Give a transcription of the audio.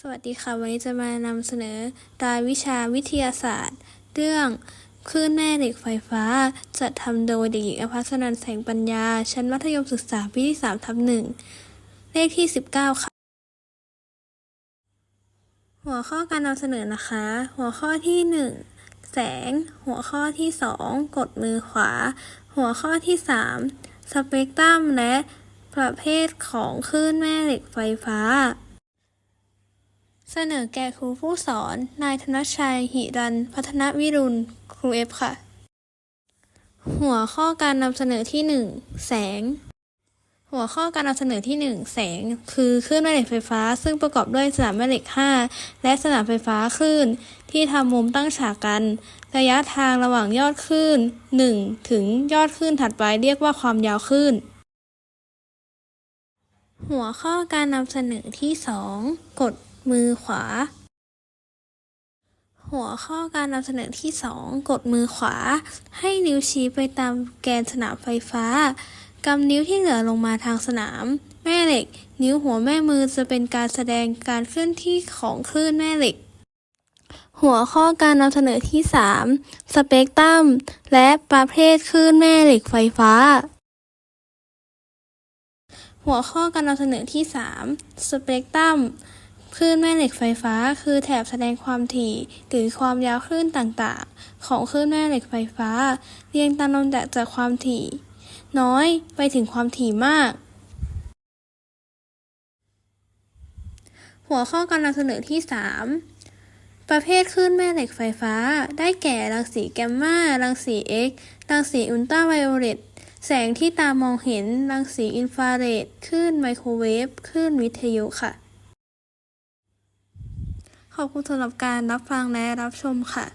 สวัสดีค่ะ วันนี้จะมานำเสนอรายวิชาวิทยาศาสตร์ เรื่องคลื่นแม่เหล็กไฟฟ้า จัดทำโดยเด็กหญิงอภัสนันแสงปัญญา ชั้นมัธยมศึกษาปีที่3ทับหนึ่งเลขที่ 19 ค่ะ หัวข้อการนำเสนอนะคะ หัวข้อที่ 1 แสง หัวข้อที่ 2 กดมือขวา หัวข้อที่ 3 สเปกตรัมและประเภทของคลื่นแม่เหล็กไฟฟ้า เสนอแก่ครูผู้สอน นายธนชัย หิรัน พัฒนวิรุณ ครูเอฟค่ะ หัวข้อการนำเสนอที่ 1 แสง หัวข้อการนำเสนอที่ 1 แสง คือคลื่นแม่เหล็กไฟฟ้า ซึ่งประกอบด้วยสนามแม่เหล็ก 5 และสนามไฟฟ้าคลื่น ที่ทำมุมตั้งฉากกัน ระยะทางระหว่างยอดคลื่น 1 ถึงยอดคลื่นถัดไปเรียกว่าความยาวคลื่นหัวข้อการนำเสนอที่ 2กด มือขวา หัวข้อการนำเสนอที่ 2 กดมือขวา ให้นิ้วชี้ไปตามแกนสนามไฟฟ้ากำนิ้วที่เหลือลงมาทางสนาม แม่เหล็ก นิ้วหัวแม่มือจะเป็นการแสดงการเคลื่อนที่ของคลื่นแม่เหล็ก หัวข้อการนำเสนอที่ 3 สเปกตรัมและประเภทคลื่นแม่เหล็กไฟฟ้า หัวข้อการนำเสนอที่ 3 สเปกตรัม คลื่นแม่เหล็กไฟฟ้า คือแถบแสดงความถี่หรือความยาวคลื่นต่างๆ ของคลื่นแม่เหล็กไฟฟ้า เรียงตามลำดับจากความถี่ น้อยไปถึงความถี่มาก หัวข้อการนำเสนอที่ 3ประเภทคลื่นแม่เหล็กไฟฟ้า ได้แก่รังสีแกมมา รังสี X รังสีอุลตราไวโอเลต แสงที่ตามองเห็น รังสีอินฟราเรด คลื่นไมโครเวฟ คลื่นวิทยุค่ะ ขอบคุณสำหรับการรับฟังและรับชมค่ะ